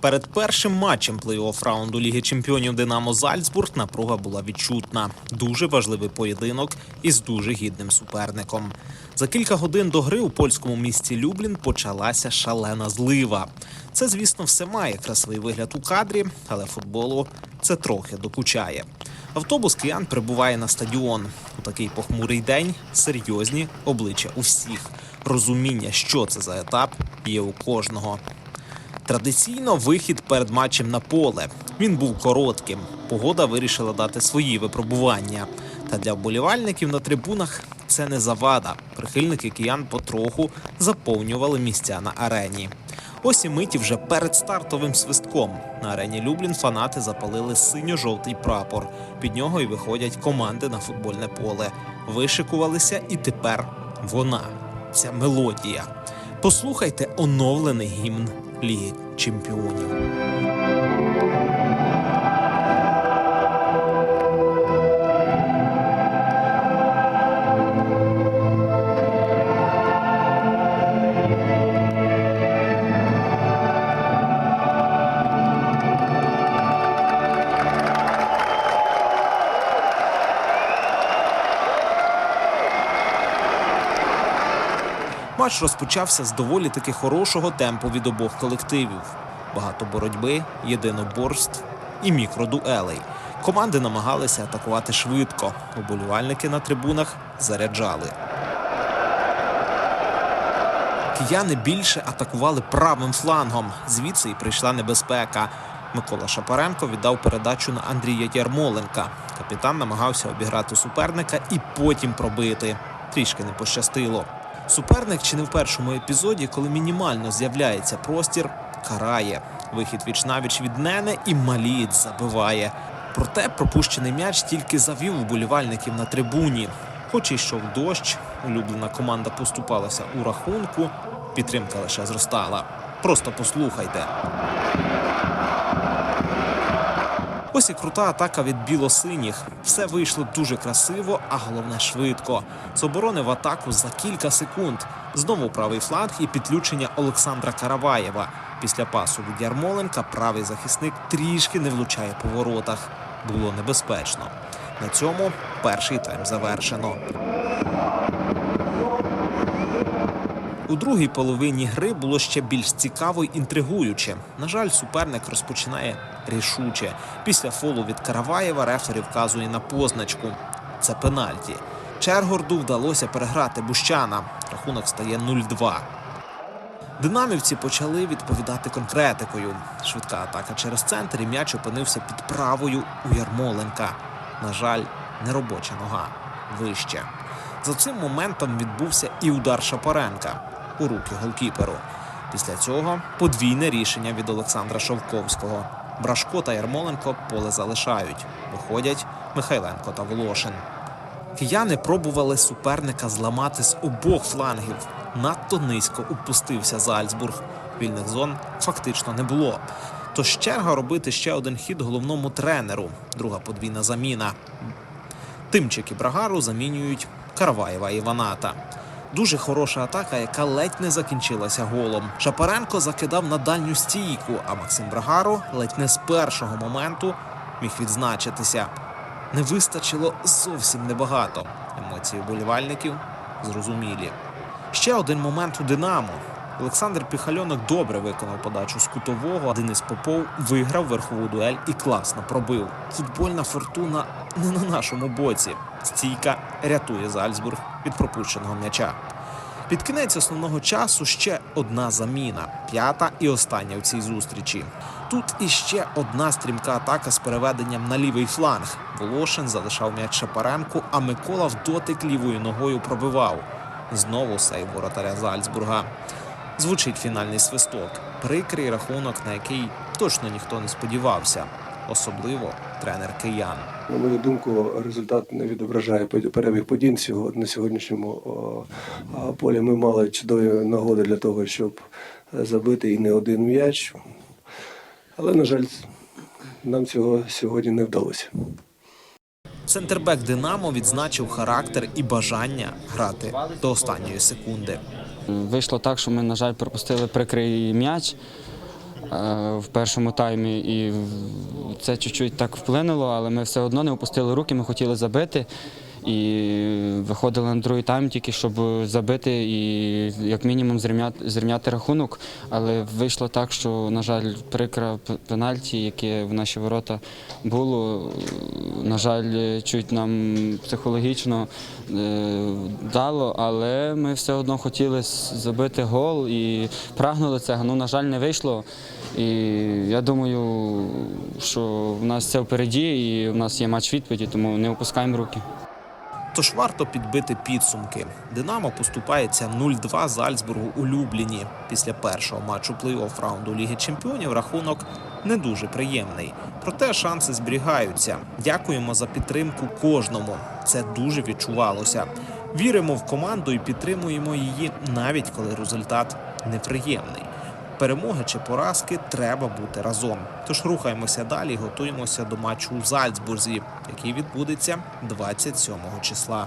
Перед першим матчем плей-офф раунду Ліги Чемпіонів Динамо Зальцбург напруга була відчутна. Дуже важливий поєдинок із дуже гідним суперником. За кілька годин до гри у польському місті Люблін почалася шалена злива. Це, звісно, все має красивий вигляд у кадрі, але футболу це трохи докучає. Автобус киян прибуває на стадіон. У такий похмурий день серйозні обличчя у всіх. Розуміння, що це за етап, є у кожного. Традиційно вихід перед матчем на поле. Він був коротким. Погода вирішила дати свої випробування. Та для вболівальників на трибунах це не завада. Прихильники киян потроху заповнювали місця на арені. Ось і миті вже перед стартовим свистком. На арені Люблін фанати запалили синьо-жовтий прапор. Під нього і виходять команди на футбольне поле. Вишикувалися, і тепер вона, ця мелодія. Послухайте оновлений гімн Ліги Чемпіонів. Матч розпочався з доволі таки хорошого темпу від обох колективів. Багато боротьби, єдиноборств і мікродуелей. Команди намагалися атакувати швидко. Уболівальники на трибунах заряджали. Кияни більше атакували правим флангом. Звідси і прийшла небезпека. Микола Шапаренко віддав передачу на Андрія Ярмоленка. Капітан намагався обіграти суперника і потім пробити. Трішки не пощастило. Суперник чи не в першому епізоді, коли мінімально з'являється простір, карає. Вихід віч навіч від Нене і Малієць забиває. Проте пропущений м'яч тільки завів уболівальників на трибуні. Хоч і йшов дощ, улюблена команда поступалася у рахунку, підтримка лише зростала. Просто послухайте. Ось і крута атака від білосиніх. Все вийшло дуже красиво, а головне швидко. З оборони в атаку за кілька секунд. Знову правий фланг і підключення Олександра Караваєва. Після пасу від Ярмоленка правий захисник трішки не влучає по воротах. Було небезпечно. На цьому перший тайм завершено. У другій половині гри було ще більш цікаво й інтригуюче. На жаль, суперник розпочинає рішуче. Після фолу від Караваєва рефері вказує на позначку. Це пенальті. Чергорду вдалося переграти Бущана. Рахунок стає 0-2. Динамівці почали відповідати конкретикою. Швидка атака через центр і м'яч опинився під правою у Ярмоленка. На жаль, неробоча нога вище. За цим моментом відбувся і удар Шапаренка у руки голкіперу. Після цього подвійне рішення від Олександра Шовковського. Брашко та Ярмоленко поле залишають. Виходять Михайленко та Волошин. Кияни пробували суперника зламати з обох флангів. Надто низько упустився Зальцбург. Вільних зон фактично не було. Тож черга робити ще один хід головному тренеру. Друга подвійна заміна. Тимчик і Брагару замінюють Караваєва і Ваната. Дуже хороша атака, яка ледь не закінчилася голом. Шапаренко закидав на дальню стійку, а Максим Брагару ледь не з першого моменту міг відзначитися. Не вистачило зовсім небагато. Емоції вболівальників зрозумілі. Ще один момент у Динамо. Олександр Піхальонок добре виконав подачу з кутового. Денис Попов виграв верхову дуель і класно пробив. Футбольна фортуна не на нашому боці. Стійка рятує Зальцбург від пропущеного м'яча. Під кінець основного часу ще одна заміна, п'ята і остання в цій зустрічі. Тут іще одна стрімка атака з переведенням на лівий фланг. Волошин залишав м'яч Шапаренку, а Микола в дотик лівою ногою пробивав. Знову сейв воротаря Зальцбурга. Звучить фінальний свисток. Прикрий рахунок, на який точно ніхто не сподівався, особливо тренер киян. На мою думку, результат не відображає перебіг подій на сьогоднішньому полі. Ми мали чудові нагоди для того, щоб е, забити і не один м'яч. Але, на жаль, нам цього сьогодні не вдалося. Центрбек Динамо відзначив характер і бажання грати до останньої секунди. Вийшло так, що ми, на жаль, пропустили прикрий м'яч. в першому таймі, і це чуть-чуть так вплинуло, але ми все одно не опустили руки, ми хотіли забити. І виходили на другий тайм тільки, щоб забити і як мінімум зрівняти, зрівняти рахунок. Але вийшло так, що, на жаль, прикра пенальті, яке в наші ворота було, на жаль, чуть нам психологічно е, дало, але ми все одно хотіли забити гол і прагнули цього. Ну, на жаль, не вийшло. І я думаю, що в нас це впереді, і в нас є матч відповіді, тому не опускаємо руки. Тож варто підбити підсумки. Динамо поступається 0-2 Зальцбургу у Любліні. Після першого матчу плей-офф раунду Ліги Чемпіонів рахунок не дуже приємний. Проте шанси зберігаються. Дякуємо за підтримку кожному. Це дуже відчувалося. Віримо в команду і підтримуємо її, навіть коли результат неприємний. Перемоги чи поразки треба бути разом. Тож рухаємося далі, і готуємося до матчу у Зальцбурзі, який відбудеться 27 числа.